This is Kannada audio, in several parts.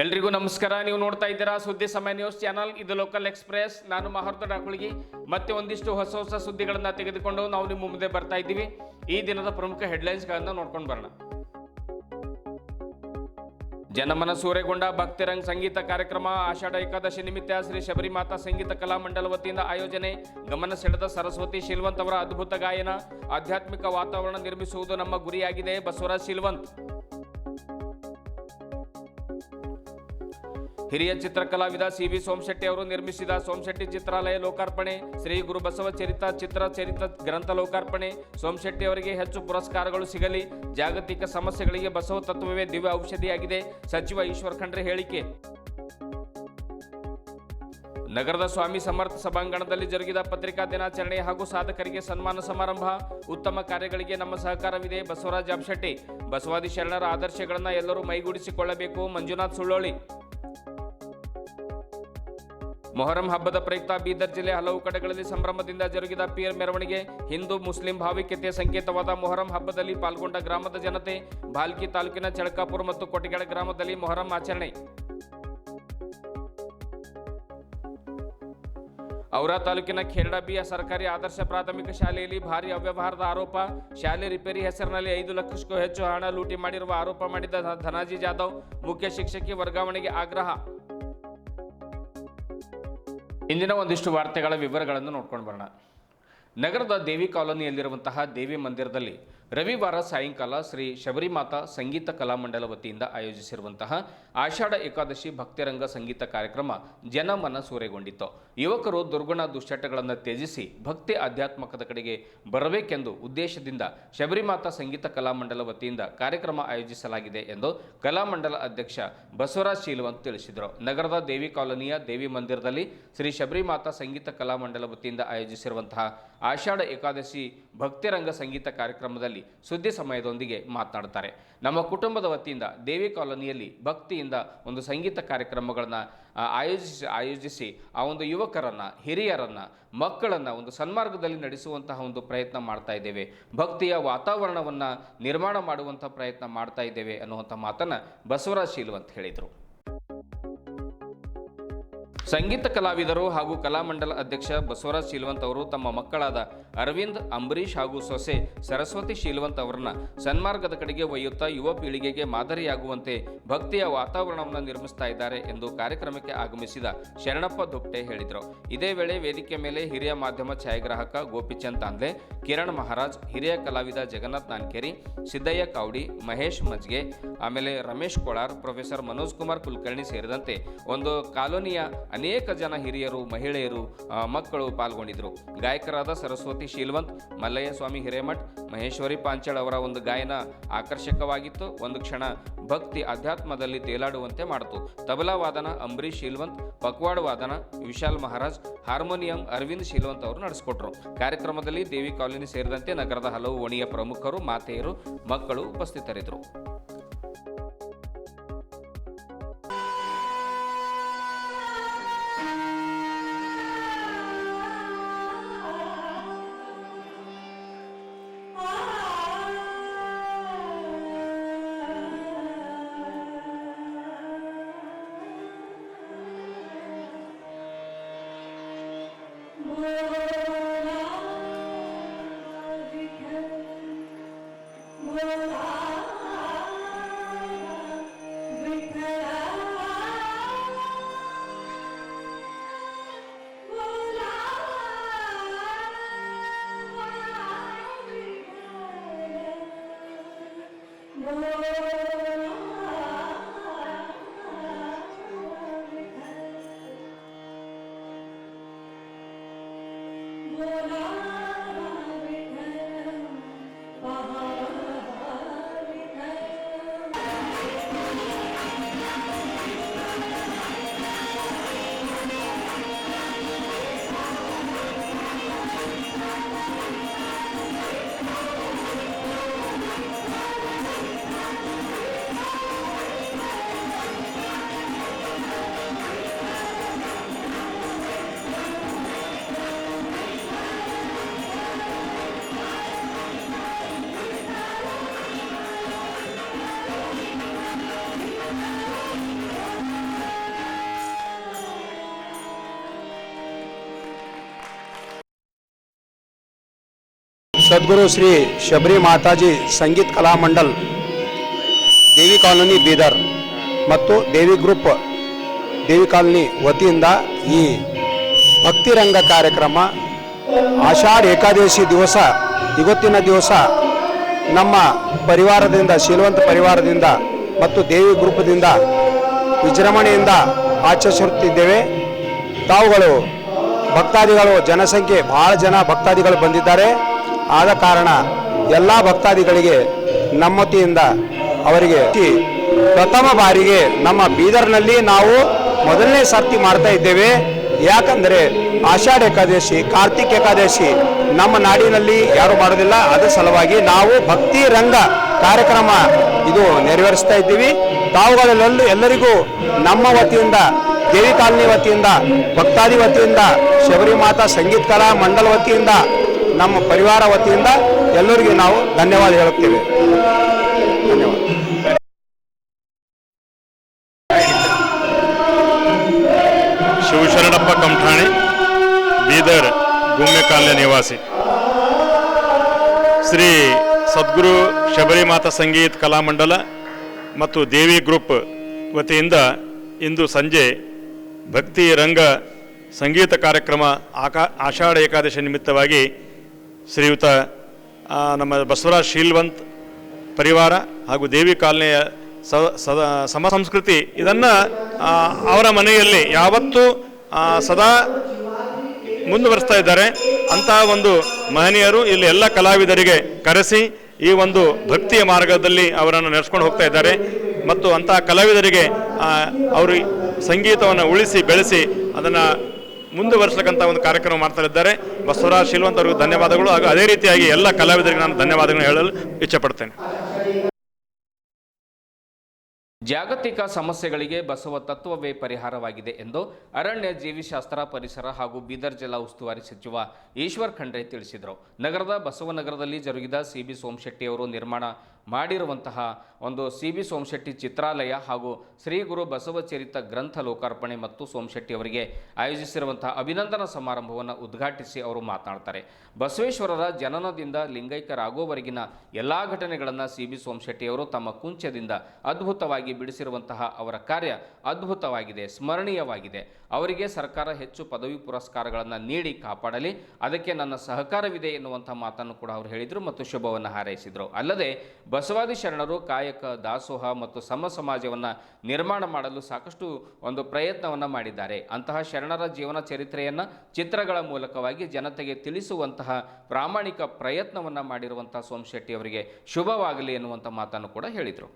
ಎಲ್ರಿಗೂ ನಮಸ್ಕಾರ. ನೀವು ನೋಡ್ತಾ ಇದ್ದೀರಾ ಸುದ್ದಿ ಸಮಯ ನ್ಯೂಸ್ ಚಾನಲ್. ಇದು ಲೋಕಲ್ ಎಕ್ಸ್ಪ್ರೆಸ್. ನಾನು ಮಹರ್ತ ಡಾಕುಳಿಗಿ. ಮತ್ತೆ ಒಂದಿಷ್ಟು ಹೊಸ ಹೊಸ ಸುದ್ದಿಗಳನ್ನ ತೆಗೆದುಕೊಂಡು ನಾವು ನಿಮ್ಮ ಮುಂದೆ ಬರ್ತಾ ಇದ್ದೀವಿ. ಈ ದಿನದ ಪ್ರಮುಖ ಹೆಡ್ಲೈನ್ಸ್ಗಳನ್ನು ನೋಡ್ಕೊಂಡು ಬರೋಣ. ಜನಮನ ಸೂರೆಗೊಂಡ ಭಕ್ತಿರಂಗ್ ಸಂಗೀತ ಕಾರ್ಯಕ್ರಮ, ಆಷಾಢ ಏಕಾದಶಿ ನಿಮಿತ್ತ ಶ್ರೀ ಶಬರಿಮಾತಾ ಸಂಗೀತ ಕಲಾ ಮಂಡಲ ವತಿಯಿಂದ ಆಯೋಜನೆ. ಗಮನ ಸೆಳೆದ ಸರಸ್ವತಿ ಶಿಲ್ವಂತ್ ಅವರ ಅದ್ಭುತ ಗಾಯನ. ಆಧ್ಯಾತ್ಮಿಕ ವಾತಾವರಣ ನಿರ್ಮಿಸುವುದು ನಮ್ಮ ಗುರಿಯಾಗಿದೆ ಬಸವರಾಜ್ ಶೀಲ್ವಂತ್. ಹಿರಿಯ ಚಿತ್ರಕಲಾವಿದ ಸಿ ವಿ ಸೋಮಶೆಟ್ಟಿ ಅವರು ನಿರ್ಮಿಸಿದ ಸೋಮಶೆಟ್ಟಿ ಚಿತ್ರಾಲಯ ಲೋಕಾರ್ಪಣೆ, ಶ್ರೀ ಗುರು ಬಸವ ಚರಿತ ಚಿತ್ರ ಚರಿತ ಗ್ರಂಥ ಲೋಕಾರ್ಪಣೆ, ಸೋಮಶೆಟ್ಟಿ ಅವರಿಗೆ ಹೆಚ್ಚು ಪುರಸ್ಕಾರಗಳು ಸಿಗಲಿ, ಜಾಗತಿಕ ಸಮಸ್ಯೆಗಳಿಗೆ ಬಸವ ತತ್ವವೇ ದಿವ್ಯ ಔಷಧಿಯಾಗಿದೆ, ಸಚಿವ ಈಶ್ವರ್ ಖಂಡ್ರೆ ಹೇಳಿಕೆ. ನಗರದ ಸ್ವಾಮಿ ಸಮರ್ಥ ಸಭಾಂಗಣದಲ್ಲಿ ಜರುಗಿದ ಪತ್ರಿಕಾ ದಿನಾಚರಣೆ ಹಾಗೂ ಸಾಧಕರಿಗೆ ಸನ್ಮಾನ ಸಮಾರಂಭ. ಉತ್ತಮ ಕಾರ್ಯಗಳಿಗೆ ನಮ್ಮ ಸಹಕಾರವಿದೆ ಬಸವರಾಜ್ ಅಬ್ಶೆಟ್ಟಿ ಬಸವಾದಿ ಶರಣರ ಆದರ್ಶಗಳನ್ನು ಎಲ್ಲರೂ ಮೈಗೂಡಿಸಿಕೊಳ್ಳಬೇಕು. ಮಂಜುನಾಥ್ ಸುಳ್ಳೋಳಿ. ಮೊಹರಂ ಹಬ್ಬದ ಪ್ರಯುಕ್ತ ಬೀದರ್ ಜಿಲ್ಲೆ ಹಲವು ಕಡೆಗಳಲ್ಲಿ ಸಂಭ್ರಮದಿಂದ ಜರುಗಿದ ಪೀರ್ ಮೆರವಣಿಗೆ. ಹಿಂದೂ, ಮುಸ್ಲಿಂ ಭಾವೈಕ್ಯತೆಯ ಸಂಕೇತವಾದ ಮೊಹರಂ ಹಬ್ಬದಲ್ಲಿ ಪಾಲ್ಗೊಂಡ ಗ್ರಾಮದ ಜನತೆ ಭಾಲ್ಕಿ ತಾಲೂಕಿನ ಚಳಕಾಪುರ ಮತ್ತು ಕೊಟ್ಟಿಗೆಡ ಗ್ರಾಮದಲ್ಲಿ ಮೊಹರಂ ಆಚರಣೆ. ಔರಾ ತಾಲೂಕಿನ ಖೇರ್ಡಬಿಯ ಸರ್ಕಾರಿ ಆದರ್ಶ ಪ್ರಾಥಮಿಕ ಶಾಲೆಯಲ್ಲಿ ಭಾರಿ ಅವ್ಯವಹಾರದ ಆರೋಪ. ಶಾಲೆ ರಿಪೇರಿ ಹೆಸರಿನಲ್ಲಿ ಐದು ಲಕ್ಷಕ್ಕೂ ಹೆಚ್ಚು ಹಣ ಲೂಟಿ ಮಾಡಿರುವ ಆರೋಪ ಮಾಡಿದ ಧನಾಜಿ ಜಾಧವ್, ಮುಖ್ಯ ಶಿಕ್ಷಕಿ ವರ್ಗಾವಣೆಗೆ ಆಗ್ರಹ. ಇಂದಿನ ಒಂದಿಷ್ಟು ವಾರ್ತೆಗಳ ವಿವರಗಳನ್ನು ನೋಡ್ಕೊಂಡು ಬರೋಣ. ನಗರದ ದೇವಿ ಕಾಲೋನಿಯಲ್ಲಿರುವಂತಹ ದೇವಿ ಮಂದಿರದಲ್ಲಿ ರವಿವಾರ ಸಾಯಂಕಾಲ ಶ್ರೀ ಶಬರಿಮಾತಾ ಸಂಗೀತ ಕಲಾಮಂಡಲ ವತಿಯಿಂದ ಆಯೋಜಿಸಿರುವಂತಹ ಆಷಾಢ ಏಕಾದಶಿ ಭಕ್ತಿರಂಗ ಸಂಗೀತ ಕಾರ್ಯಕ್ರಮ ಜನಮನ ಸೂರೆಗೊಂಡಿತ್ತು. ಯುವಕರು ದುರ್ಗುಣ ದುಶ್ಚಟಗಳನ್ನು ತ್ಯಜಿಸಿ ಭಕ್ತಿ ಆಧ್ಯಾತ್ಮಕದ ಕಡೆಗೆ ಬರಬೇಕೆಂದು ಉದ್ದೇಶದಿಂದ ಶಬರಿಮಾತಾ ಸಂಗೀತ ಕಲಾಮಂಡಲ ವತಿಯಿಂದ ಕಾರ್ಯಕ್ರಮ ಆಯೋಜಿಸಲಾಗಿದೆ ಎಂದು ಕಲಾಮಂಡಲ ಅಧ್ಯಕ್ಷ ಬಸವರಾಜ್ ಶೀಲವಂತ್ ತಿಳಿಸಿದರು. ನಗರದ ದೇವಿ ಕಾಲೋನಿಯ ದೇವಿ ಮಂದಿರದಲ್ಲಿ ಶ್ರೀ ಶಬರಿಮಾತಾ ಸಂಗೀತ ಕಲಾಮಂಡಲ ವತಿಯಿಂದ ಆಯೋಜಿಸಿರುವಂತಹ ಆಷಾಢ ಏಕಾದಶಿ ಭಕ್ತಿರಂಗ ಸಂಗೀತ ಕಾರ್ಯಕ್ರಮದಲ್ಲಿ ಸುದ್ದಿ ಸಮಯದೊಂದಿಗೆ ಮಾತನಾಡ್ತಾರೆ ನಮ್ಮ ಕುಟುಂಬದ ವತಿಯಿಂದ ದೇವಿ ಕಾಲೋನಿಯಲ್ಲಿ ಭಕ್ತಿಯಿಂದ ಒಂದು ಸಂಗೀತ ಕಾರ್ಯಕ್ರಮಗಳನ್ನು ಆಯೋಜಿಸಿ ಆಯೋಜಿಸಿ ಆ ಒಂದು ಯುವಕರನ್ನು, ಹಿರಿಯರನ್ನು, ಮಕ್ಕಳನ್ನು ಒಂದು ಸನ್ಮಾರ್ಗದಲ್ಲಿ ನಡೆಸುವಂತಹ ಒಂದು ಪ್ರಯತ್ನ ಮಾಡ್ತಾ ಇದ್ದೇವೆ. ಭಕ್ತಿಯ ವಾತಾವರಣವನ್ನು ನಿರ್ಮಾಣ ಮಾಡುವಂಥ ಪ್ರಯತ್ನ ಮಾಡ್ತಾ ಇದ್ದೇವೆ ಅನ್ನುವಂಥ ಮಾತನ್ನು ಬಸವರಾಜ್ ಅಂತ ಹೇಳಿದರು. ಸಂಗೀತ ಕಲಾವಿದರು ಹಾಗೂ ಕಲಾಮಂಡಲ ಅಧ್ಯಕ್ಷ ಬಸವರಾಜ್ ಶೀಲವಂತ್ ಅವರು ತಮ್ಮ ಮಕ್ಕಳಾದ ಅರವಿಂದ್, ಅಂಬರೀಷ್ ಹಾಗೂ ಸೊಸೆ ಸರಸ್ವತಿ ಶೀಲವಂತ್ ಅವರನ್ನ ಸನ್ಮಾರ್ಗದ ಕಡೆಗೆ ಒಯ್ಯುತ್ತಾ ಯುವ ಪೀಳಿಗೆಗೆ ಮಾದರಿಯಾಗುವಂತೆ ಭಕ್ತಿಯ ವಾತಾವರಣವನ್ನು ನಿರ್ಮಿಸ್ತಾ ಇದ್ದಾರೆ ಎಂದು ಕಾರ್ಯಕ್ರಮಕ್ಕೆ ಆಗಮಿಸಿದ ಶರಣಪ್ಪ ದುಪ್ಟೆ ಹೇಳಿದರು. ಇದೇ ವೇಳೆ ವೇದಿಕೆ ಮೇಲೆ ಹಿರಿಯ ಮಾಧ್ಯಮ ಛಾಯಾಗ್ರಾಹಕ ಗೋಪಿಚಂದ್ ತಾಂದ್ಲೆ, ಕಿರಣ್ ಮಹಾರಾಜ್, ಹಿರಿಯ ಕಲಾವಿದ ಜಗನ್ನಾಥ್ ನಾನ್ಕೇರಿ, ಸಿದ್ದಯ್ಯ ಕೌಡಿ ಮಹೇಶ್ ಮಜ್ಗೆ, ಆಮೇಲೆ ರಮೇಶ್ ಕೊಳಾರ್, ಪ್ರೊಫೆಸರ್ ಮನೋಜ್ ಕುಮಾರ್ ಕುಲಕರ್ಣಿ ಸೇರಿದಂತೆ ಒಂದು ಕಾಲೋನಿಯ ಅನೇಕ ಜನ ಹಿರಿಯರು, ಮಹಿಳೆಯರು ಮಕ್ಕಳು ಪಾಲ್ಗೊಂಡಿದ್ದರು. ಗಾಯಕರಾದ ಸರಸ್ವತಿ ಶೀಲ್ವಂತ್ ಮಲ್ಲಯ್ಯ ಸ್ವಾಮಿ ಹಿರೇಮಠ್, ಮಹೇಶ್ವರಿ ಪಾಂಚಾಳ್ ಅವರ ಒಂದು ಗಾಯನ ಆಕರ್ಷಕವಾಗಿತ್ತು. ಒಂದು ಕ್ಷಣ ಭಕ್ತಿ ಅಧ್ಯಾತ್ಮದಲ್ಲಿ ತೇಲಾಡುವಂತೆ ಮಾಡಿತು. ತಬಲಾ ವಾದನ ಅಂಬರೀಶ್ ಶೀಲ್ವಂತ್, ಪಕ್ವಾಡ್ ವಾದನ ವಿಶಾಲ್ ಮಹಾರಾಜ್, ಹಾರ್ಮೋನಿಯಂ ಅರವಿಂದ್ ಶೀಲ್ವಂತ್ ಅವರು ನಡೆಸಿಕೊಟ್ರು. ಕಾರ್ಯಕ್ರಮದಲ್ಲಿ ದೇವಿ ಕಾಲೋನಿ ಸೇರಿದಂತೆ ನಗರದ ಹಲವು ಓಣಿಯ ಪ್ರಮುಖರು, ಮಾತೆಯರು, ಮಕ್ಕಳು ಉಪಸ್ಥಿತರಿದ್ದರು. ಸದ್ಗುರು ಶ್ರೀ ಶಬರಿ ಮಾತಾಜಿ ಸಂಗೀತ್ ಕಲಾ ಮಂಡಲ್, ದೇವಿ ಕಾಲೋನಿ ಬೀದರ್ ಮತ್ತು ದೇವಿ ಗ್ರೂಪ್, ದೇವಿ ಕಾಲೋನಿ ವತಿಯಿಂದ ಈ ಭಕ್ತಿರಂಗ ಕಾರ್ಯಕ್ರಮ, ಆಷಾಢ ಏಕಾದಶಿ ದಿವಸ, ಇವತ್ತಿನ ದಿವಸ ನಮ್ಮ ಪರಿವಾರದಿಂದ, ಶೀಲವಂತ ಪರಿವಾರದಿಂದ ಮತ್ತು ದೇವಿ ಗ್ರೂಪದಿಂದ ವಿಜೃಂಭಣೆಯಿಂದ ಆಚರಿಸುತ್ತಿದ್ದೇವೆ. ತಾವುಗಳು ಭಕ್ತಾದಿಗಳು, ಜನಸಂಖ್ಯೆ, ಬಹಳ ಜನ ಭಕ್ತಾದಿಗಳು ಬಂದಿದ್ದಾರೆ. ಆದ ಕಾರಣ ಎಲ್ಲ ಭಕ್ತಾದಿಗಳಿಗೆ ನಮ್ಮತಿಯಿಂದ ಅವರಿಗೆ ಪ್ರಥಮ ಬಾರಿಗೆ ನಮ್ಮ ಬೀದರ್ನಲ್ಲಿ ನಾವು ಮೊದಲನೇ ಸರ್ತಿ ಮಾಡ್ತಾ ಇದ್ದೇವೆ. ಯಾಕಂದರೆ ಆಷಾಢ ಏಕಾದಶಿ, ಕಾರ್ತಿಕ್ ಏಕಾದಶಿ ನಮ್ಮ ನಾಡಿನಲ್ಲಿ ಯಾರು ಮಾಡೋದಿಲ್ಲ. ಅದರ ಸಲುವಾಗಿ ನಾವು ಭಕ್ತಿ ರಂಗ ಕಾರ್ಯಕ್ರಮ ಇದು ನೆರವೇರಿಸ್ತಾ ಇದ್ದೀವಿ. ತಾವುಗಳೆಲ್ಲ ಎಲ್ಲರಿಗೂ ನಮ್ಮ ವತಿಯಿಂದ, ದೇವಿ ಕಾಲನಿ ವತಿಯಿಂದ, ಭಕ್ತಾದಿ ವತಿಯಿಂದ ಶಬರಿಮಾತಾ ಸಂಗೀತ ಕಲಾ ಮಂಡಲ ವತಿಯಿಂದ ನಮ್ಮ ಪರಿವಾರ ವತಿಯಿಂದ ಎಲ್ಲರಿಗೂ ನಾವು ಧನ್ಯವಾದ ಹೇಳುತ್ತೇವೆ. ಶಿವಶರಣಪ್ಪ ಕಂಠಾಣಿ, ಬೀದರ್ ಗುಮ್ಮೆ ನಿವಾಸಿ. ಶ್ರೀ ಸದ್ಗುರು ಶಬರಿಮಾತಾ ಸಂಗೀತ ಕಲಾಮಂಡಲ ಮತ್ತು ದೇವಿ ಗ್ರೂಪ್ ವತಿಯಿಂದ ಇಂದು ಸಂಜೆ ಭಕ್ತಿ ರಂಗ ಸಂಗೀತ ಕಾರ್ಯಕ್ರಮ ಆಕಾ ಆಷಾಢ ಏಕಾದಶಿ ನಿಮಿತ್ತವಾಗಿ ಶ್ರೀಯುತ ನಮ್ಮ ಬಸವರಾಜ್ ಶೀಲ್ವಂತ್ ಪರಿವಾರ ಹಾಗೂ ದೇವಿ ಕಾಲನೆಯ ಸಮ ಸಂಸ್ಕೃತಿ ಇದನ್ನು ಅವರ ಮನೆಯಲ್ಲಿ ಯಾವತ್ತೂ ಸದಾ ಮುಂದುವರಿಸ್ತಾ ಇದ್ದಾರೆ. ಅಂತಹ ಒಂದು ಮಹನೀಯರು ಇಲ್ಲಿ ಎಲ್ಲ ಕಲಾವಿದರಿಗೆ ಕರೆಸಿ ಈ ಒಂದು ಭಕ್ತಿಯ ಮಾರ್ಗದಲ್ಲಿ ಅವರನ್ನು ನಡೆಸ್ಕೊಂಡು ಹೋಗ್ತಾ ಇದ್ದಾರೆ. ಮತ್ತು ಅಂತಹ ಕಲಾವಿದರಿಗೆ ಅವರು ಸಂಗೀತವನ್ನು ಉಳಿಸಿ, ಬೆಳೆಸಿ, ಅದನ್ನು ಮುಂದುವರಿಸತಕ್ಕಂಥ ಒಂದು ಕಾರ್ಯಕ್ರಮ ಮಾಡ್ತಾ ಇದ್ದಾರೆ ಬಸವರಾಜ್ ಶೀಲ್ವಂತ್ ಅವರಿಗೂ ಧನ್ಯವಾದಗಳು. ಹಾಗೂ ಅದೇ ರೀತಿಯಾಗಿ ಎಲ್ಲ ಕಲಾವಿದರಿಗೆ ನಾನು ಧನ್ಯವಾದಗಳನ್ನು ಹೇಳಲು ಇಚ್ಛಪಡ್ತೇನೆ. ಜಾಗತಿಕ ಸಮಸ್ಯೆಗಳಿಗೆ ಬಸವ ತತ್ವವೇ ಪರಿಹಾರವಾಗಿದೆ ಎಂದು ಅರಣ್ಯ ಜೀವಿಶಾಸ್ತ್ರ ಪರಿಸರ ಹಾಗೂ ಬೀದರ್ ಜಿಲ್ಲಾ ಉಸ್ತುವಾರಿ ಸಚಿವ ಈಶ್ವರ್ ಖಂಡ್ರೆ ತಿಳಿಸಿದರು. ನಗರದ ಬಸವನಗರದಲ್ಲಿ ಜರುಗಿದ ಸಿಬಿ ಸೋಮಶೆಟ್ಟಿಯವರು ನಿರ್ಮಾಣ ಮಾಡಿರುವಂತಹ ಒಂದು ಸಿ ಬಿ ಸೋಮಶೆಟ್ಟಿ ಚಿತ್ರಾಲಯ ಹಾಗೂ ಶ್ರೀ ಗುರು ಬಸವಚರಿತ ಗ್ರಂಥ ಲೋಕಾರ್ಪಣೆ ಮತ್ತು ಸೋಮಶೆಟ್ಟಿ ಅವರಿಗೆ ಆಯೋಜಿಸಿರುವಂತಹ ಅಭಿನಂದನಾ ಸಮಾರಂಭವನ್ನು ಉದ್ಘಾಟಿಸಿ ಅವರು ಮಾತನಾಡ್ತಾರೆ. ಬಸವೇಶ್ವರರ ಜನನದಿಂದ ಲಿಂಗೈಕ್ಯರಾಗುವವರೆಗಿನ ಎಲ್ಲ ಘಟನೆಗಳನ್ನು ಸಿ ಬಿ ಸೋಮಶೆಟ್ಟಿಯವರು ತಮ್ಮ ಕುಂಚದಿಂದ ಅದ್ಭುತವಾಗಿ ಬಿಡಿಸಿರುವಂತಹ ಅವರ ಕಾರ್ಯ ಅದ್ಭುತವಾಗಿದೆ, ಸ್ಮರಣೀಯವಾಗಿದೆ. ಅವರಿಗೆ ಸರ್ಕಾರ ಹೆಚ್ಚು ಪದವಿ ಪುರಸ್ಕಾರಗಳನ್ನು ನೀಡಿ ಕಾಪಾಡಲಿ. ಅದಕ್ಕೆ ನನ್ನ ಸಹಕಾರವಿದೆ ಎನ್ನುವಂಥ ಮಾತನ್ನು ಕೂಡ ಅವರು ಹೇಳಿದರು ಮತ್ತು ಶುಭವನ್ನು ಹಾರೈಸಿದರು. ಅಲ್ಲದೆ ಬಸವಾದಿ ಶರಣರು ಕಾಯಕ ದಾಸೋಹ ಮತ್ತು ಸಮ ಸಮಾಜವನ್ನು ನಿರ್ಮಾಣ ಮಾಡಲು ಸಾಕಷ್ಟು ಒಂದು ಪ್ರಯತ್ನವನ್ನು ಮಾಡಿದ್ದಾರೆ. ಅಂತಹ ಶರಣರ ಜೀವನ ಚರಿತ್ರೆಯನ್ನು ಚಿತ್ರಗಳ ಮೂಲಕವಾಗಿ ಜನತೆಗೆ ತಿಳಿಸುವಂತಹ ಪ್ರಾಮಾಣಿಕ ಪ್ರಯತ್ನವನ್ನು ಮಾಡಿರುವಂತಹ ಸೋಮಶೆಟ್ಟಿ ಅವರಿಗೆ ಶುಭವಾಗಲಿ ಎನ್ನುವಂಥ ಮಾತನ್ನು ಕೂಡ ಹೇಳಿದರು.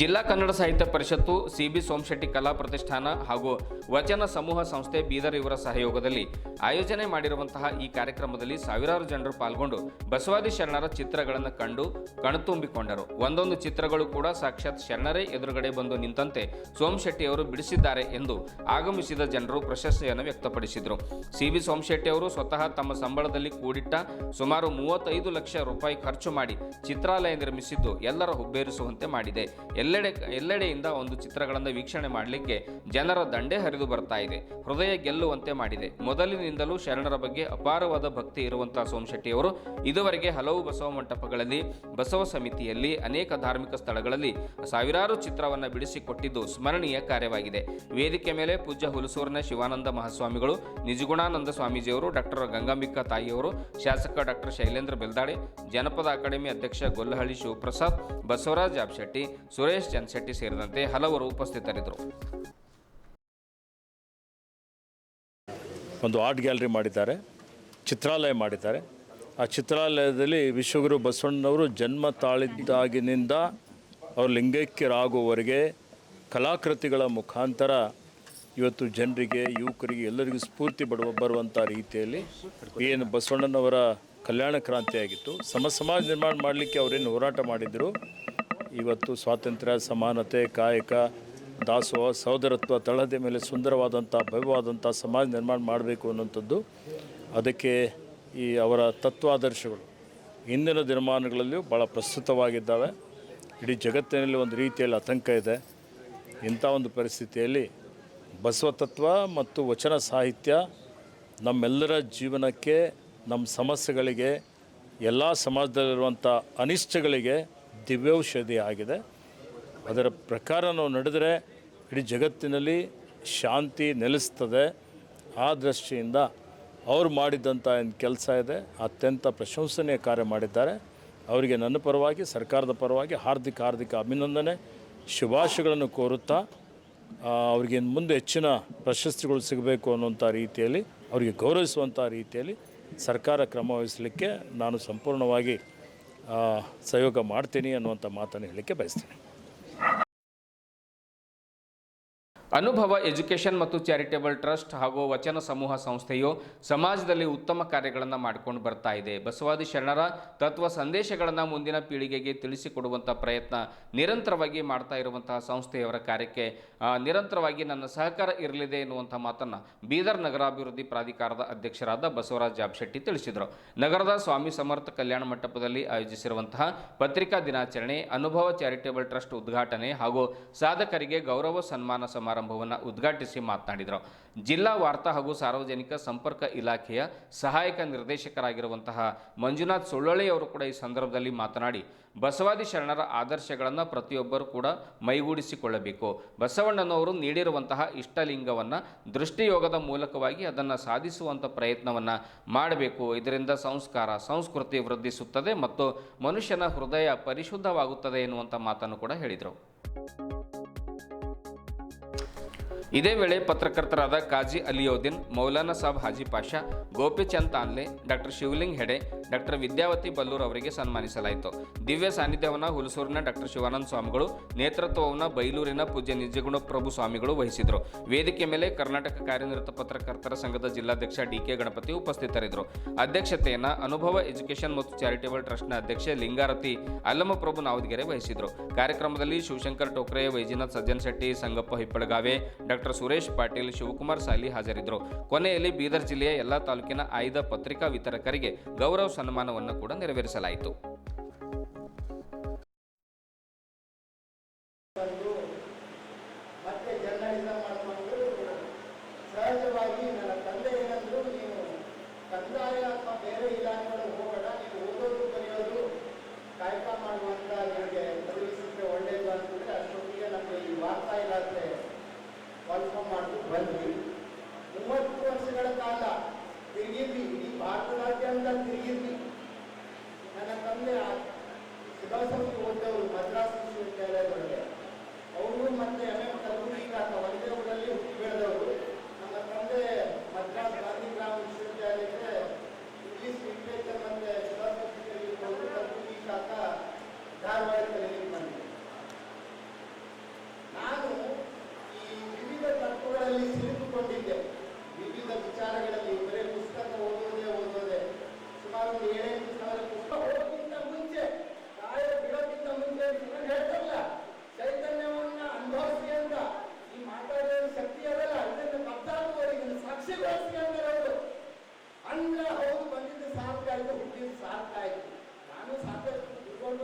ಜಿಲ್ಲಾ ಕನ್ನಡ ಸಾಹಿತ್ಯ ಪರಿಷತ್ತು ಸಿಬಿ ಸೋಮಶೆಟ್ಟಿ ಕಲಾ ಪ್ರತಿಷ್ಠಾನ ಹಾಗೂ ವಚನ ಸಮೂಹ ಸಂಸ್ಥೆ ಬೀದರ್ ಇವರ ಸಹಯೋಗದಲ್ಲಿ ಆಯೋಜನೆ ಮಾಡಿರುವಂತಹ ಈ ಕಾರ್ಯಕ್ರಮದಲ್ಲಿ ಸಾವಿರಾರು ಜನರು ಪಾಲ್ಗೊಂಡು ಬಸವಾದಿ ಶರಣರ ಚಿತ್ರಗಳನ್ನು ಕಂಡು ಕಣ್ತುಂಬಿಕೊಂಡರು ಒಂದೊಂದು ಚಿತ್ರಗಳು ಕೂಡ ಸಾಕ್ಷಾತ್ ಶರಣರೇ ಎದುರುಗಡೆ ಬಂದು ನಿಂತಂತೆ ಸೋಮಶೆಟ್ಟಿ ಅವರು ಬಿಡಿಸಿದ್ದಾರೆ ಎಂದು ಆಗಮಿಸಿದ ಜನರು ಪ್ರಶಸ್ತಿಯನ್ನು ವ್ಯಕ್ತಪಡಿಸಿದರು. ಸಿಬಿ ಸೋಮಶೆಟ್ಟಿ ಅವರು ಸ್ವತಃ ತಮ್ಮ ಸಂಬಳದಲ್ಲಿ ಕೂಡಿಟ್ಟ ಸುಮಾರು ಮೂವತ್ತೈದು ಲಕ್ಷ ರೂಪಾಯಿ ಖರ್ಚು ಮಾಡಿ ಚಿತ್ರಾಲಯ ನಿರ್ಮಿಸಿದ್ದು ಎಲ್ಲರ ಹುಬ್ಬೇರಿಸುವಂತೆ ಮಾಡಿದೆ. ಎಲ್ಲೆಡೆ ಎಲ್ಲೆಡೆಯಿಂದ ಒಂದು ಚಿತ್ರಗಳನ್ನು ವೀಕ್ಷಣೆ ಮಾಡಲಿಕ್ಕೆ ಜನರ ದಂಡೆ ಹರಿದು ಬರ್ತಾ ಇದೆ. ಹೃದಯ ಗೆಲ್ಲುವಂತೆ ಮಾಡಿದೆ. ಮೊದಲಿನಿಂದಲೂ ಶರಣರ ಬಗ್ಗೆ ಅಪಾರವಾದ ಭಕ್ತಿ ಇರುವಂತಹ ಸೋಮಶೆಟ್ಟಿಯವರು ಇದುವರೆಗೆ ಹಲವು ಬಸವ ಮಂಟಪಗಳಲ್ಲಿ, ಬಸವ ಸಮಿತಿಯಲ್ಲಿ, ಅನೇಕ ಧಾರ್ಮಿಕ ಸ್ಥಳಗಳಲ್ಲಿ ಸಾವಿರಾರು ಚಿತ್ರವನ್ನು ಬಿಡಿಸಿಕೊಟ್ಟಿದ್ದು ಸ್ಮರಣೀಯ ಕಾರ್ಯವಾಗಿದೆ. ವೇದಿಕೆ ಮೇಲೆ ಪೂಜ್ಯ ಹುಲಸೂರಿನ ಶಿವಾನಂದ ಮಹಾಸ್ವಾಮಿಗಳು, ನಿಜಗುಣಾನಂದ ಸ್ವಾಮೀಜಿಯವರು, ಡಾಕ್ಟರ್ ಗಂಗಾಂಬಿಕಾ ತಾಯಿಯವರು, ಶಾಸಕ ಡಾಕ್ಟರ್ ಶೈಲೇಂದ್ರ ಬೆಲ್ದಾಡೆ, ಜನಪದ ಅಕಾಡೆಮಿ ಅಧ್ಯಕ್ಷ ಗೊಲ್ಲಹಳ್ಳಿ ಶಿವಪ್ರಸಾದ್, ಬಸವರಾಜ್ ಜಾಬ್ಶೆಟ್ಟಿ ಸುರೇಶ್ ಚನ್ಶೆಟ್ಟಿ ಸೇರಿದಂತೆ ಹಲವರು ಉಪಸ್ಥಿತರಿದ್ದರು. ಒಂದು ಆರ್ಟ್ ಗ್ಯಾಲರಿ ಮಾಡಿದ್ದಾರೆ, ಚಿತ್ರಾಲಯ ಮಾಡಿದ್ದಾರೆ. ಆ ಚಿತ್ರಾಲಯದಲ್ಲಿ ವಿಶ್ವಗುರು ಬಸವಣ್ಣನವರು ಜನ್ಮ ತಾಳಿದ್ದಾಗಿನಿಂದ ಅವರು ಲಿಂಗೈಕ್ಯರಾಗುವವರೆಗೆ ಕಲಾಕೃತಿಗಳ ಮುಖಾಂತರ ಇವತ್ತು ಜನರಿಗೆ, ಯುವಕರಿಗೆ ಎಲ್ಲರಿಗೂ ಸ್ಫೂರ್ತಿ ಬಡವ ಬರುವಂಥ ರೀತಿಯಲ್ಲಿ ಏನು ಬಸವಣ್ಣನವರ ಕಲ್ಯಾಣ ಕ್ರಾಂತಿಯಾಗಿತ್ತು. ಸಮ, ಸಮಾಜ ನಿರ್ಮಾಣ ಮಾಡಲಿಕ್ಕೆ ಅವರೇನು ಹೋರಾಟ ಮಾಡಿದರು. ಇವತ್ತು ಸ್ವಾತಂತ್ರ್ಯ, ಸಮಾನತೆ, ಕಾಯಕ, ದಾಸೋಹ, ಸಹೋದರತ್ವ ತಳಹದಿ ಮೇಲೆ ಸುಂದರವಾದಂಥ ಭವ್ಯವಾದಂಥ ಸಮಾಜ ನಿರ್ಮಾಣ ಮಾಡಬೇಕು ಅನ್ನುವಂಥದ್ದು ಅದಕ್ಕೆ ಈ ಅವರ ತತ್ವಾದರ್ಶಗಳು ಇಂದಿನ ದಿನಮಾನಗಳಲ್ಲಿಯೂ ಭಾಳ ಪ್ರಸ್ತುತವಾಗಿದ್ದಾವೆ. ಇಡೀ ಜಗತ್ತಿನಲ್ಲಿ ಒಂದು ರೀತಿಯಲ್ಲಿ ಆತಂಕ ಇದೆ. ಇಂಥ ಒಂದು ಪರಿಸ್ಥಿತಿಯಲ್ಲಿ ಬಸವ ತತ್ವ ಮತ್ತು ವಚನ ಸಾಹಿತ್ಯ ನಮ್ಮೆಲ್ಲರ ಜೀವನಕ್ಕೆ, ನಮ್ಮ ಸಮಸ್ಯೆಗಳಿಗೆ, ಎಲ್ಲ ಸಮಾಜದಲ್ಲಿರುವಂಥ ಅನಿಷ್ಟಗಳಿಗೆ ದಿವ್ಯೌಷಧಿ ಆಗಿದೆ. ಅದರ ಪ್ರಕಾರ ನಾವು ನಡೆದರೆ ಇಡೀ ಜಗತ್ತಿನಲ್ಲಿ ಶಾಂತಿ ನೆಲೆಸ್ತದೆ. ಆ ದೃಷ್ಟಿಯಿಂದ ಅವ್ರು ಮಾಡಿದಂಥ ಏನು ಕೆಲಸ ಇದೆ, ಅತ್ಯಂತ ಪ್ರಶಂಸನೀಯ ಕಾರ್ಯ ಮಾಡಿದ್ದಾರೆ. ಅವರಿಗೆ ನನ್ನ ಪರವಾಗಿ, ಸರ್ಕಾರದ ಪರವಾಗಿ ಹಾರ್ದಿಕ ಹಾರ್ದಿಕ ಅಭಿನಂದನೆ. ಶುಭಾಶಯಗಳನ್ನು ಕೋರುತ್ತಾ ಅವ್ರಿಗೆ ಮುಂದೆ ಹೆಚ್ಚಿನ ಪ್ರಶಸ್ತಿಗಳು ಸಿಗಬೇಕು ಅನ್ನುವಂಥ ರೀತಿಯಲ್ಲಿ, ಅವರಿಗೆ ಗೌರವಿಸುವಂಥ ರೀತಿಯಲ್ಲಿ ಸರ್ಕಾರ ಕ್ರಮ ನಾನು ಸಂಪೂರ್ಣವಾಗಿ ಸಹಯೋಗ ಮಾಡ್ತೀನಿ ಅನ್ನುವಂಥ ಮಾತನ್ನು ಹೇಳಲಿಕ್ಕೆ ಬಯಸ್ತೀನಿ. ಅನುಭವ, ಎಜುಕೇಷನ್ ಮತ್ತು ಚಾರಿಟೇಬಲ್ ಟ್ರಸ್ಟ್ ಹಾಗೂ ವಚನ ಸಮೂಹ ಸಂಸ್ಥೆಯು ಸಮಾಜದಲ್ಲಿ ಉತ್ತಮ ಕಾರ್ಯಗಳನ್ನು ಮಾಡಿಕೊಂಡು ಬರ್ತಾ ಇದೆ. ಬಸವಾದಿ ಶರಣರ ತತ್ವ ಸಂದೇಶಗಳನ್ನು ಮುಂದಿನ ಪೀಳಿಗೆಗೆ ತಿಳಿಸಿಕೊಡುವಂಥ ಪ್ರಯತ್ನ ನಿರಂತರವಾಗಿ ಮಾಡ್ತಾ ಇರುವಂತಹ ಸಂಸ್ಥೆಯವರ ಕಾರ್ಯಕ್ಕೆ ನಿರಂತರವಾಗಿ ನನ್ನ ಸಹಕಾರ ಇರಲಿದೆ ಎನ್ನುವಂಥ ಮಾತನ್ನು ಬೀದರ್ ನಗರಾಭಿವೃದ್ಧಿ ಪ್ರಾಧಿಕಾರದ ಅಧ್ಯಕ್ಷರಾದ ಬಸವರಾಜ್ ಜಾಬ್ಶೆಟ್ಟಿ ತಿಳಿಸಿದರು. ನಗರದ ಸ್ವಾಮಿ ಸಮರ್ಥ ಕಲ್ಯಾಣ ಮಂಟಪದಲ್ಲಿ ಆಯೋಜಿಸಿರುವಂತಹ ಪತ್ರಿಕಾ ದಿನಾಚರಣೆ, ಅನುಭವ ಚಾರಿಟೇಬಲ್ ಟ್ರಸ್ಟ್ ಉದ್ಘಾಟನೆ ಹಾಗೂ ಸಾಧಕರಿಗೆ ಗೌರವ ಸನ್ಮಾನ ಸಮಾರಂಭವನ್ನು ಉದ್ಘಾಟಿಸಿ ಮಾತನಾಡಿದರು. ಜಿಲ್ಲಾ ವಾರ್ತಾ ಹಾಗೂ ಸಾರ್ವಜನಿಕ ಸಂಪರ್ಕ ಇಲಾಖೆಯ ಸಹಾಯಕ ನಿರ್ದೇಶಕರಾಗಿರುವಂತಹ ಮಂಜುನಾಥ್ ಅವರು ಕೂಡ ಈ ಸಂದರ್ಭದಲ್ಲಿ ಮಾತನಾಡಿ, ಬಸವಾದಿ ಶರಣರ ಆದರ್ಶಗಳನ್ನು ಪ್ರತಿಯೊಬ್ಬರು ಕೂಡ ಮೈಗೂಡಿಸಿಕೊಳ್ಳಬೇಕು. ಬಸವಣ್ಣನವರು ನೀಡಿರುವಂತಹ ಇಷ್ಟಲಿಂಗವನ್ನು ದೃಷ್ಟಿಯೋಗದ ಮೂಲಕವಾಗಿ ಅದನ್ನು ಸಾಧಿಸುವಂಥ ಪ್ರಯತ್ನವನ್ನು ಮಾಡಬೇಕು. ಇದರಿಂದ ಸಂಸ್ಕಾರ, ಸಂಸ್ಕೃತಿ ವೃದ್ಧಿಸುತ್ತದೆ ಮತ್ತು ಮನುಷ್ಯನ ಹೃದಯ ಪರಿಶುದ್ಧವಾಗುತ್ತದೆ ಎನ್ನುವಂಥ ಮಾತನ್ನು ಕೂಡ ಹೇಳಿದರು. ಇದೇ ವೇಳೆ ಪತ್ರಕರ್ತರಾದ ಕಾಜಿ ಅಲಿಯೋದ್ದೀನ್, ಮೌಲಾನಾ ಸಾಬ್ ಹಾಜಿ ಪಾಷಾ, ಗೋಪಿಚಂದ್ ತಾನ್ಲೆ, ಡಾಕ್ಟರ್ ಶಿವಲಿಂಗ್ ಹೆಡೆ, ಡಾಕ್ಟರ್ ವಿದ್ಯಾವತಿ ಬಲ್ಲೂರ್ ಅವರಿಗೆ ಸನ್ಮಾನಿಸಲಾಯಿತು. ದಿವ್ಯ ಸಾನ್ನಿಧ್ಯವನ್ನು ಹುಲಸೂರಿನ ಡಾಕ್ಟರ್ ಶಿವಾನಂದ ಸ್ವಾಮಿಗಳು, ನೇತೃತ್ವವನ್ನು ಬೈಲೂರಿನ ಪೂಜ್ಯ ನಿಜಗುಣ ಪ್ರಭು ಸ್ವಾಮಿಗಳು ವಹಿಸಿದರು. ವೇದಿಕೆ ಮೇಲೆ ಕರ್ನಾಟಕ ಕಾರ್ಯನಿರತ ಪತ್ರಕರ್ತರ ಸಂಘದ ಜಿಲ್ಲಾಧ್ಯಕ್ಷ ಡಿ ಕೆ ಗಣಪತಿ ಉಪಸ್ಥಿತರಿದ್ದರು. ಅಧ್ಯಕ್ಷತೆಯನ್ನು ಅನುಭವ ಎಜುಕೇಷನ್ ಮತ್ತು ಚಾರಿಟೇಬಲ್ ಟ್ರಸ್ಟ್ನ ಅಧ್ಯಕ್ಷೆ ಲಿಂಗಾರತಿ ಅಲ್ಲಮಪ್ರಭು ನಾವದಗೆರೆ ವಹಿಸಿದರು. ಕಾರ್ಯಕ್ರಮದಲ್ಲಿ ಶಿವಶಂಕರ್ ಟೋಕ್ರೆ, ವೈಜನಾಥ್ ಸಜ್ಜನ್ ಶೆಟ್ಟಿ, ಸಂಗಪ್ಪ ಹಿಪ್ಪಳಗಾವೆ ಡಾಕ್ಟರ್ ಸುರೇಶ್ ಪಾಟೀಲ್, ಶಿವಕುಮಾರ್ ಸಾಲಿ ಹಾಜರಿದ್ದರು. ಕೊನೆಯಲ್ಲಿ ಬೀದರ್ ಜಿಲ್ಲೆಯ ಎಲ್ಲ ತಾಲೂಕಿನ ಆಯ್ದ ಪತ್ರಿಕಾ ವಿತರಕರಿಗೆ ಗೌರವ ಸನ್ಮಾನವನ್ನು ಕೂಡ ನೆರವೇರಿಸಲಾಯಿತು.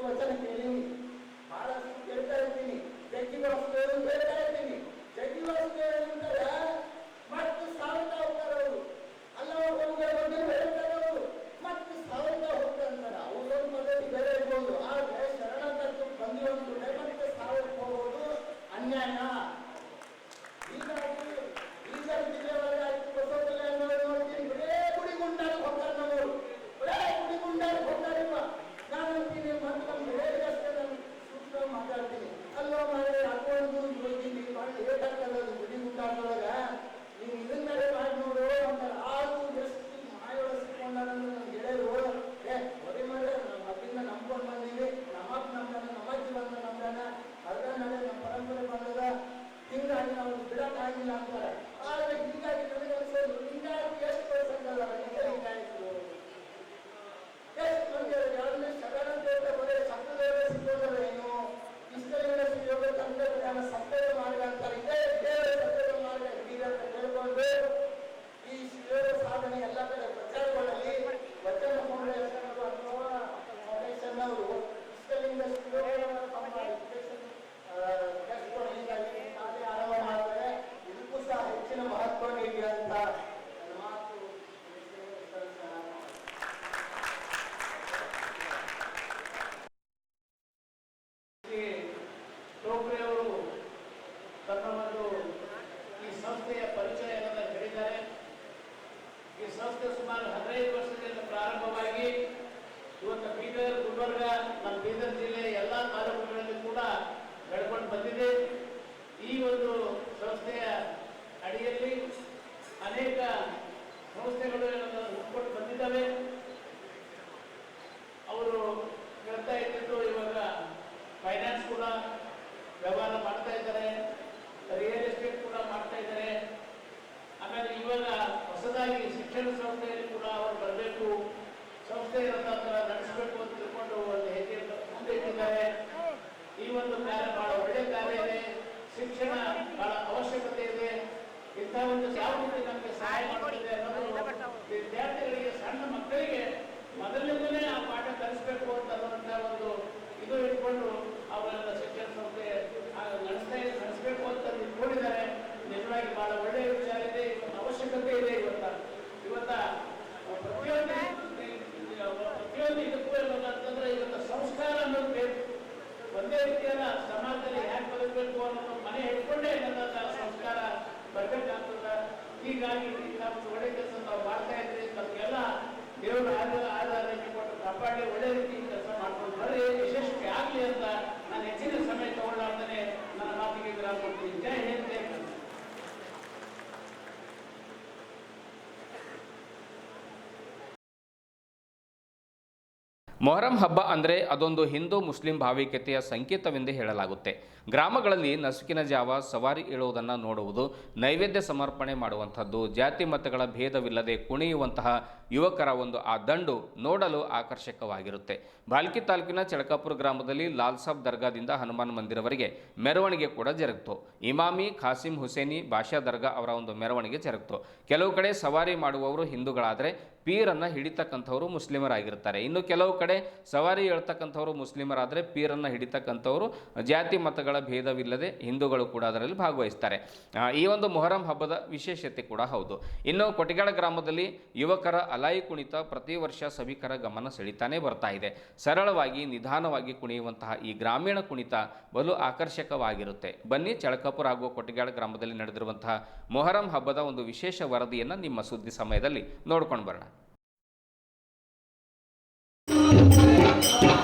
ವಚನ ಕೇಳಿ ಬಹಳಷ್ಟು ಕೇಳ್ತಾ ಬಳಸ್ತಾರೆ ಹೇಳ್ತಾ ಪರಿಚಯವನ್ನು ಹೇಳಿದ್ದಾರೆ ಈ ಸಂಸ್ಥೆ ಸುಮಾರು ಹದಿನೈದು ವರ್ಷದಿಂದ ಪ್ರಾರಂಭವಾಗಿ ಇವತ್ತು ಬೀದರ್ ಗುಲ್ಬರ್ಗ ನಮ್ಮ ಬೀದರ್ ಜಿಲ್ಲೆ ಎಲ್ಲ ತಾಲೂಕುಗಳಲ್ಲಿ ಕೂಡ ಬೆಳ್ಕೊಂಡು ಬಂದಿದೆ ಈ ಒಂದು ಸಂಸ್ಥೆಯ ಅಡಿಯಲ್ಲಿ ಅನೇಕ ಸಂಸ್ಥೆಗಳು ಹುಟ್ಕೊಂಡು ಬಂದಿದ್ದಾವೆ ಅವರು ಹೇಳ್ತಾ ಇದ್ದಿದ್ದು ಇವಾಗ ಫೈನಾನ್ಸ್ ಕೂಡ ವ್ಯವಹಾರ ಮಾಡ್ತಾ ಇದ್ದಾರೆ ರಿಯಲ್ ಎಸ್ಟೇಟ್ ಕೂಡ ಮಾಡ್ತಾ ಇದ್ದಾರೆ. ಆಮೇಲೆ ಇವಾಗ ಹೊಸದಾಗಿ ಶಿಕ್ಷಣ ಸಂಸ್ಥೆಯಲ್ಲಿ ಕೂಡ ಅವರು ಬರಬೇಕು ಸಂಸ್ಥೆ ಸಂಸ್ಥೆಯನ್ನು ನಡೆಸಬೇಕು ಅಂತ ತಿಳ್ಕೊಂಡು ಒಂದು ಹೆಜ್ಜೆ ಮುಂದೆ ಇಟ್ಟಿದ್ದಾರೆ ಈ ಒಂದು ಕಾರ್ಯ ಬಹಳ ಒಳ್ಳೆ ಕಾರ್ಯ ಇದೆ. ಶಿಕ್ಷಣ ಬಹಳ ಅವಶ್ಯಕತೆ ಇದೆ. ಇಂಥ ಒಂದು ಯಾವ ರೀತಿ ನಮಗೆ ಸಹಾಯ ಮಾಡುತ್ತಿದೆ ಅನ್ನೋದು ವಿದ್ಯಾರ್ಥಿಗಳಿಗೆ ಸಣ್ಣ ಮಕ್ಕಳಿಗೆ ಮೊದಲಿಂದಲೇ ಆ ಪಾಠ ಕಲಿಸಬೇಕು ಅಂತ ಅನ್ನುವಂಥ ಒಂದು ಇದು ಇಟ್ಕೊಂಡು ಅವರೆಲ್ಲ ಶಿಕ್ಷಣ ಸಂಸ್ಥೆ ಆ, ನಡೆಸ್ತಾ ನಡೆಸಬೇಕು ಅಂತ ಇಟ್ಕೊಂಡಿದ್ದಾರೆ ನಿಜವಾಗಿ ಬಹಳ ಒಳ್ಳೆಯ ವಿಚಾರ ಇದೆ ಇವತ್ತು ಅವಶ್ಯಕತೆ ಇದೆ ಇವತ್ತ ಇವತ್ತ ಪ್ರತಿಯೊಂದು ಪ್ರತಿಯೊಂದು ಇದಕ್ಕೂ ಏನಲ್ಲ ಅಂತಂದ್ರೆ ಇವತ್ತು ಸಂಸ್ಕಾರ ಅನ್ನೋದು ಬೇಕು ಒಂದೇ ರೀತಿಯಲ್ಲ ಸಮಾಜದಲ್ಲಿ ಹ್ಯಾಕ್ ಬದುಕಬೇಕು ಅನ್ನೋದು ಮನೆ ಹಿಡ್ಕೊಂಡೇ ನನ್ನ ಸಂಸ್ಕಾರ ಬರ್ಬೇಕಾಗ್ತದ ಹೀಗಾಗಿ ಇಂಥ ಒಂದು ಒಳ್ಳೆ ಕೆಲಸ ನಾವು ಮಾಡ್ತಾ ಇದ್ರಿ ನಮಗೆಲ್ಲ ದೇವರ ಆಧಾರ ಆಧಾರ ಕೊಟ್ಟು ಕಾಪಾಡಿ ಒಳ್ಳೆ ರೀತಿ ಕೆಲಸ ಮಾಡ್ಕೊಂಡು ಬರ್ರಿ ಯಶಸ್ವಿ ಆಗಲಿ ಅಂತ ನಾನು ಹೆಚ್ಚಿನ ಸಮಯ ತಗೊಳ್ಳಾರ್ದೇ ನನ್ನ ಮಾತಿಗೆ ವಿರಾಮ ಕೊಡ್ತೀನಿ ಜೈ ಹಿಂದ್ ಜೈ ಕನ್ನಡ. ಮೊಹರಂ ಹಬ್ಬ ಅಂದರೆ ಅದೊಂದು ಹಿಂದೂ ಮುಸ್ಲಿಂ ಭಾವೈಕ್ಯತೆಯ ಸಂಕೇತವೆಂದೇ ಹೇಳಲಾಗುತ್ತೆ. ಗ್ರಾಮಗಳಲ್ಲಿ ನಸುಕಿನ ಜಾವ ಸವಾರಿ ಇಳುವುದನ್ನು ನೋಡುವುದು ನೈವೇದ್ಯ ಸಮರ್ಪಣೆ ಮಾಡುವಂಥದ್ದು, ಜಾತಿ ಮತಗಳ ಭೇದವಿಲ್ಲದೆ ಕುಣಿಯುವಂತಹ ಯುವಕರ ಒಂದು ಆ ದಂಡು ನೋಡಲು ಆಕರ್ಷಕವಾಗಿರುತ್ತೆ. ಬಾಲ್ಕಿ ತಾಲೂಕಿನ ಚಳಕಾಪುರ ಗ್ರಾಮದಲ್ಲಿ ಲಾಲ್ ಸಾಬ್ ದರ್ಗಾದಿಂದ ಹನುಮಾನ್ ಮಂದಿರವರೆಗೆ ಮೆರವಣಿಗೆ ಕೂಡ ಜರುಗಿತು. ಇಮಾಮಿ ಖಾಸಿಂ ಹುಸೇನಿ ಭಾಷಾ ದರ್ಗಾ ಅವರ ಒಂದು ಮೆರವಣಿಗೆ ಜರುಗಿತು. ಕೆಲವು ಕಡೆ ಸವಾರಿ ಮಾಡುವವರು ಹಿಂದೂಗಳಾದರೆ ಪೀರನ್ನು ಹಿಡಿತಕ್ಕಂಥವ್ರು ಮುಸ್ಲಿಮರಾಗಿರ್ತಾರೆ. ಇನ್ನು ಕೆಲವು ಕಡೆ ಸವಾರಿ ಹೇಳ್ತಕ್ಕಂಥವ್ರು ಮುಸ್ಲಿಮರಾದರೆ ಪೀರನ್ನು ಹಿಡಿತಕ್ಕಂಥವ್ರು ಜಾತಿ ಮತಗಳ ಭೇದವಿಲ್ಲದೆ ಹಿಂದೂಗಳು ಕೂಡ ಅದರಲ್ಲಿ ಭಾಗವಹಿಸ್ತಾರೆ. ಈ ಒಂದು ಮೊಹರಂ ಹಬ್ಬದ ವಿಶೇಷತೆ ಕೂಡ ಹೌದು. ಇನ್ನು ಕೊಟಿಗಾಳ ಗ್ರಾಮದಲ್ಲಿ ಯುವಕರ ಅಲಾಯಿ ಕುಣಿತ ಪ್ರತಿ ವರ್ಷ ಸಭಿಕರ ಗಮನ ಸೆಳಿತಾನೆ ಬರ್ತಾ ಇದೆ. ಸರಳವಾಗಿ, ನಿಧಾನವಾಗಿ ಕುಣಿಯುವಂತಹ ಈ ಗ್ರಾಮೀಣ ಕುಣಿತ ಬಲು ಆಕರ್ಷಕವಾಗಿರುತ್ತೆ. ಬನ್ನಿ, ಚಳಕಪುರ ಹಾಗೂ ಕೊಟಿಗಾಳ ಗ್ರಾಮದಲ್ಲಿ ನಡೆದಿರುವಂತಹ ಮೊಹರಂ ಹಬ್ಬದ ಒಂದು ವಿಶೇಷ ವರದಿಯನ್ನು ನಿಮ್ಮ ಸುದ್ದಿ ಸಮಯದಲ್ಲಿ ನೋಡ್ಕೊಂಡು ಬರೋಣ. Thank you.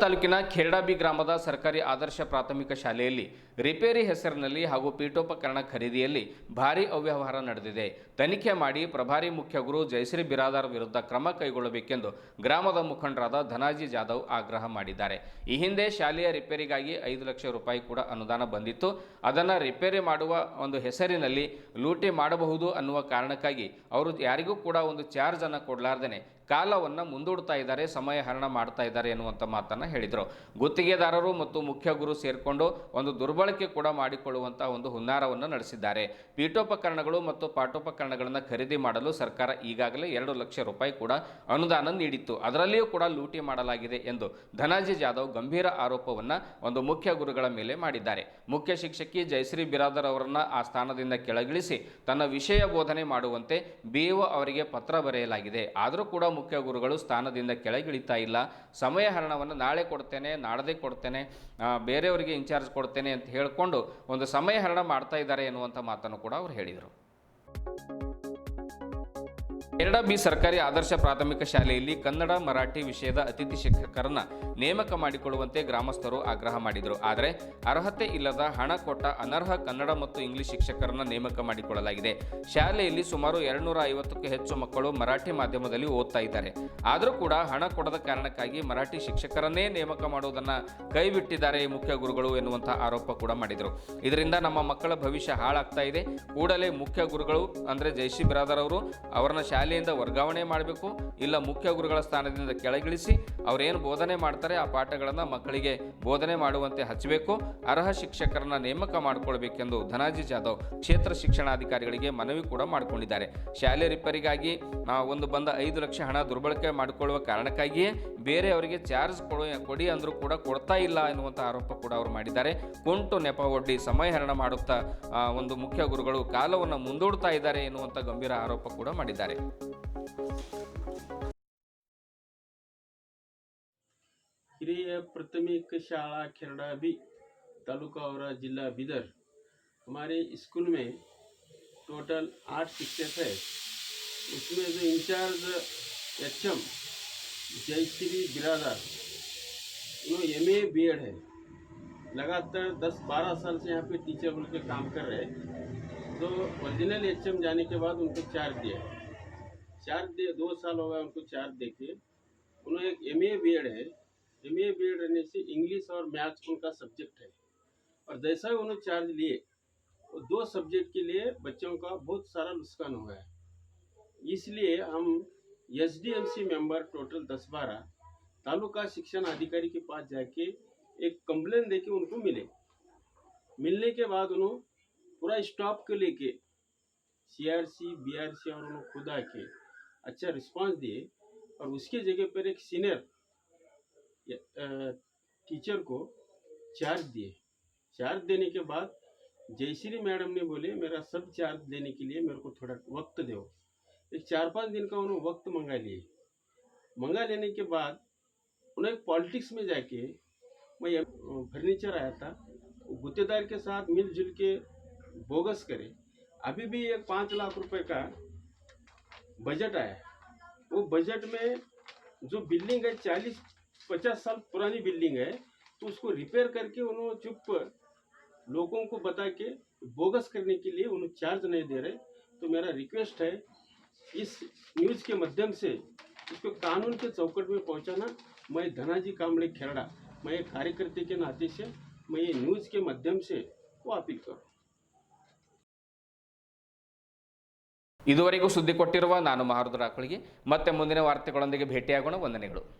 ತಾಲೂಕಿನ ಖೇರ್ಡಾಬಿ ಗ್ರಾಮದ ಸರ್ಕಾರಿ ಆದರ್ಶ ಪ್ರಾಥಮಿಕ ಶಾಲೆಯಲ್ಲಿ ರಿಪೇರಿ ಹೆಸರಿನಲ್ಲಿ ಹಾಗೂ ಪೀಠೋಪಕರಣ ಖರೀದಿಯಲ್ಲಿ ಭಾರೀ ಅವ್ಯವಹಾರ ನಡೆದಿದೆ. ತನಿಖೆ ಮಾಡಿ ಪ್ರಭಾರಿ ಮುಖ್ಯ ಗುರು ಜಯಶ್ರೀ ಬಿರಾದಾರ್ ವಿರುದ್ಧ ಕ್ರಮ ಕೈಗೊಳ್ಳಬೇಕೆಂದು ಗ್ರಾಮದ ಮುಖಂಡರಾದ ಧನಾಜಿ ಜಾಧವ್ ಆಗ್ರಹ ಮಾಡಿದ್ದಾರೆ. ಈ ಹಿಂದೆ ಶಾಲೆಯ ರಿಪೇರಿಗಾಗಿ ಐದು ಲಕ್ಷ ರೂಪಾಯಿ ಕೂಡ ಅನುದಾನ ಬಂದಿತ್ತು. ಅದನ್ನು ರಿಪೇರಿ ಮಾಡುವ ಒಂದು ಹೆಸರಿನಲ್ಲಿ ಲೂಟಿ ಮಾಡಬಹುದು ಅನ್ನುವ ಕಾರಣಕ್ಕಾಗಿ ಅವರು ಯಾರಿಗೂ ಕೂಡ ಒಂದು ಚಾರ್ಜ್ ಅನ್ನು ಕೊಡಲಾರ್ದೇನೆ ಕಾಲವನ್ನು ಮುಂದೂಡ್ತಾ ಇದ್ದಾರೆ, ಸಮಯ ಹರಣ ಮಾಡ್ತಾ ಇದ್ದಾರೆ ಎನ್ನುವಂಥ ಮಾತನ್ನು ಹೇಳಿದರು. ಗುತ್ತಿಗೆದಾರರು ಮತ್ತು ಮುಖ್ಯ ಗುರು ಸೇರಿಕೊಂಡು ಒಂದು ದುರ್ಬಳಕೆ ಕೂಡ ಮಾಡಿಕೊಳ್ಳುವಂಥ ಒಂದು ಹುನ್ನಾರವನ್ನು ನಡೆಸಿದ್ದಾರೆ. ಪೀಠೋಪಕರಣಗಳು ಮತ್ತು ಪಾಠೋಪಕರಣಗಳನ್ನು ಖರೀದಿ ಮಾಡಲು ಸರ್ಕಾರ ಈಗಾಗಲೇ ಎರಡು ಲಕ್ಷ ರೂಪಾಯಿ ಕೂಡ ಅನುದಾನ ನೀಡಿತ್ತು. ಅದರಲ್ಲಿಯೂ ಕೂಡ ಲೂಟಿ ಮಾಡಲಾಗಿದೆ ಎಂದು ಧನಂಜಯ ಜಾಧವ್ ಗಂಭೀರ ಆರೋಪವನ್ನು ಒಂದು ಮುಖ್ಯ ಗುರುಗಳ ಮೇಲೆ ಮಾಡಿದ್ದಾರೆ. ಮುಖ್ಯ ಶಿಕ್ಷಕಿ ಜಯಶ್ರೀ ಬಿರಾದರ್ ಅವರನ್ನು ಆ ಸ್ಥಾನದಿಂದ ಕೆಳಗಿಳಿಸಿ ತನ್ನ ವಿಷಯ ಬೋಧನೆ ಮಾಡುವಂತೆ ಬಿಇಒ ಅವರಿಗೆ ಪತ್ರ ಬರೆಯಲಾಗಿದೆ. ಆದರೂ ಕೂಡ ಮುಖ್ಯ ಗುರುಗಳು ಸ್ಥಾನದಿಂದ ಕೆಳಗಿಳಿತಾ ಇಲ್ಲ. ಸಮಯ ಹರಣವನ್ನು ನಾಳೆ ಕೊಡ್ತೇನೆ, ನಾಡದೆ ಕೊಡ್ತೇನೆ ಬೇರೆಯವರಿಗೆ ಇನ್ಚಾರ್ಜ್ ಕೊಡ್ತೇನೆ ಅಂತ ಹೇಳಿಕೊಂಡು ಒಂದು ಸಮಯ ಹರಣ ಮಾಡ್ತಾ ಇದ್ದಾರೆ ಎನ್ನುವಂಥ ಮಾತನ್ನು ಕೂಡ ಅವರು ಹೇಳಿದರು. ಎರಡ ಬಿ ಸರ್ಕಾರಿ ಆದರ್ಶ ಪ್ರಾಥಮಿಕ ಶಾಲೆಯಲ್ಲಿ ಕನ್ನಡ, ಮರಾಠಿ ವಿಷಯದ ಅತಿಥಿ ಶಿಕ್ಷಕರನ್ನ ನೇಮಕ ಮಾಡಿಕೊಳ್ಳುವಂತೆ ಗ್ರಾಮಸ್ಥರು ಆಗ್ರಹ ಮಾಡಿದರು. ಆದರೆ ಅರ್ಹತೆ ಇಲ್ಲದ ಹಣ ಕೊಟ್ಟ ಅನರ್ಹ ಕನ್ನಡ ಮತ್ತು ಇಂಗ್ಲಿಷ್ ಶಿಕ್ಷಕರನ್ನ ನೇಮಕ ಮಾಡಿಕೊಳ್ಳಲಾಗಿದೆ. ಶಾಲೆಯಲ್ಲಿ ಸುಮಾರು ಎರಡುನೂರ ಐವತ್ತಕ್ಕೂ ಹೆಚ್ಚು ಮಕ್ಕಳು ಮರಾಠಿ ಮಾಧ್ಯಮದಲ್ಲಿ ಓದ್ತಾ ಇದ್ದಾರೆ. ಆದರೂ ಕೂಡ ಹಣ ಕೊಡದ ಕಾರಣಕ್ಕಾಗಿ ಮರಾಠಿ ಶಿಕ್ಷಕರನ್ನೇ ನೇಮಕ ಮಾಡುವುದನ್ನು ಕೈಬಿಟ್ಟಿದ್ದಾರೆ ಮುಖ್ಯ ಗುರುಗಳು ಎನ್ನುವಂತಹ ಆರೋಪ ಕೂಡ ಮಾಡಿದರು. ಇದರಿಂದ ನಮ್ಮ ಮಕ್ಕಳ ಭವಿಷ್ಯ ಹಾಳಾಗ್ತಾ ಇದೆ. ಕೂಡಲೇ ಮುಖ್ಯ ಗುರುಗಳು ಅಂದರೆ ಜಯಶ್ರೀ ಬಿರಾದರ್ ಅವರು ಅವರನ್ನ ಶಾಲೆಯಿಂದ ವರ್ಗಾವಣೆ ಮಾಡಬೇಕು ಇಲ್ಲ ಮುಖ್ಯ ಗುರುಗಳ ಸ್ಥಾನದಿಂದ ಕೆಳಗಿಳಿಸಿ ಅವರೇನು ಬೋಧನೆ ಮಾಡ್ತಾರೆ ಆ ಪಾಠಗಳನ್ನು ಮಕ್ಕಳಿಗೆ ಬೋಧನೆ ಮಾಡುವಂತೆ ಹಚ್ಚಬೇಕು ಅರ್ಹ ಶಿಕ್ಷಕರನ್ನ ನೇಮಕ ಮಾಡಿಕೊಳ್ಬೇಕೆಂದು ಧನಾಜಿ ಜಾಧವ್ ಕ್ಷೇತ್ರ ಶಿಕ್ಷಣಾಧಿಕಾರಿಗಳಿಗೆ ಮನವಿ ಕೂಡ ಮಾಡಿಕೊಂಡಿದ್ದಾರೆ. ಶಾಲೆ ರಿಪೇರಿಗಾಗಿ ಒಂದು ಬಂದ ಐದು ಲಕ್ಷ ಹಣ ದುರ್ಬಳಕೆ ಮಾಡಿಕೊಳ್ಳುವ ಕಾರಣಕ್ಕಾಗಿಯೇ ಬೇರೆಯವರಿಗೆ ಚಾರ್ಜ್ ಕೊಡು, ಕೊಡಿ ಅಂದರೂ ಕೂಡ ಕೊಡ್ತಾ ಇಲ್ಲ ಎನ್ನುವಂಥ ಆರೋಪ ಕೂಡ ಅವರು ಮಾಡಿದ್ದಾರೆ. ಕುಂಟು ನೆಪ ಒಡ್ಡಿ ಸಮಯ ಹರಣ ಮಾಡುತ್ತಾ ಒಂದು ಮುಖ್ಯ ಗುರುಗಳು ಕಾಲವನ್ನು ಮುಂದೂಡ್ತಾ ಇದ್ದಾರೆ ಎನ್ನುವಂಥ ಗಂಭೀರ ಆರೋಪ ಕೂಡ ಮಾಡಿದ್ದಾರೆ. हिरिय प्राथमिक शाला खेरडा भी तालुका और जिला बिदर हमारे स्कूल में टोटल आठ शिक्षक है उसमें जो incharge H M Jayashree Biradar वो एम ए बी एड है लगातार दस बारह साल से यहाँ पे टीचर बोल के काम कर रहे हैं तो ओरिजिनल एच एम जाने के बाद उनको चार्ज दिया चार्ज दिए दो साल हो गए उनको चार्ज दे के उन्होंने एक एम ए बी एड है। एम ए बी एड रहने से इंग्लिश और मैथ्स उनका सब्जेक्ट है। और जैसा ही उन्होंने चार्ज लिए, वो दो सब्जेक्ट के लिए बच्चों का बहुत सारा नुकसान हुआ है इसलिए हम S D M C member total दस बारह तालुका शिक्षण अधिकारी के पास जाके एक कंप्लेन देके उनको मिले। मिलने के बाद उन्होंने पूरा स्टॉप को लेके C R C B R C और उन्होंने खुद आके अच्छा रिस्पांस दिए और उसके जगह पर एक सीनियर टीचर को चार्ज दिए। चार्ज देने के बाद जयश्री मैडम ने बोले, मेरा सब चार्ज देने के लिए मेरे को थोड़ा वक्त दो। एक चार पाँच दिन का उन्होंने वक्त मंगा लिए। मंगा लेने के बाद उन्हें पॉलिटिक्स में जाके मैं फर्नीचर आया था। गुत्तेदार के साथ मिलजुल के बोगस करे। अभी भी एक पाँच लाख रुपए का बजट आया। वो बजट में जो बिल्डिंग है, चालीस पचास साल पुरानी बिल्डिंग है तो उसको रिपेयर करके उन्होंने चुप लोगों को बता के बोगस करने के लिए उन्हें चार्ज नहीं दे रहे। तो मेरा रिक्वेस्ट है, इस न्यूज़ के माध्यम से इसको कानून के चौकट में पहुंचाना। मैं धनाजी कामड़े खेरड़ा मैं कार्यकर्ते के नाते से, मैं ये न्यूज़ के माध्यम से वो अपील करूँ। ಇದುವರೆಗೂ ಸುದ್ದಿ ಕೊಟ್ಟಿರುವ ನಾನು ಮಹಾರುದ್ರ ಆಕಳಿಗೆ. ಮತ್ತೆ ಮುಂದಿನ ವಾರ್ತೆಗಳೊಂದಿಗೆ ಭೇಟಿಯಾಗೋಣ. ವಂದನೆಗಳು.